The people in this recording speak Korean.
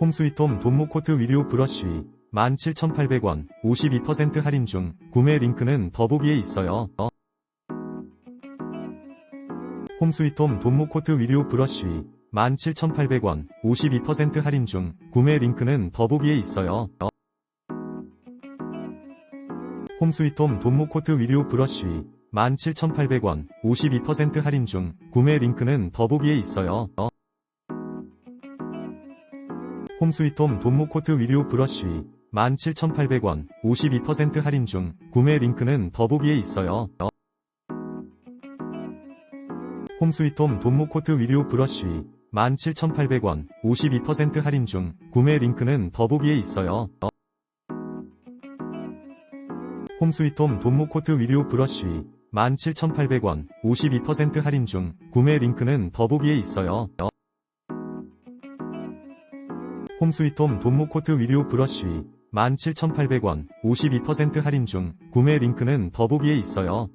홈스위트홈 돈모코트 위류 브러쉬 17,800원 52% 할인 중 구매 링크는 더보기에 있어요. 홈스위트홈 돈모코트 위류 브러쉬 17,800원 52% 할인 중 구매 링크는 더보기에 있어요. 홈스위트홈 돈모코트 위류 브러쉬 17,800원 52% 할인 중 구매 링크는 더보기에 있어요. 홈스위트홈 돈모코트 위류 브러쉬 17,800원 52% 할인 중 구매 링크는 더보기에 있어요. 홈스위트홈 돈모코트 위류 브러쉬 17,800원 52% 할인 중 구매 링크는 더보기에 있어요. 홈스위트홈 돈모코트 위류 브러쉬 17,800원 52% 할인 중 구매 링크는 더보기에 있어요. 홈스위트홈 돈모코트 위류 브러쉬 17,800원 52% 할인 중 구매 링크는 더보기에 있어요.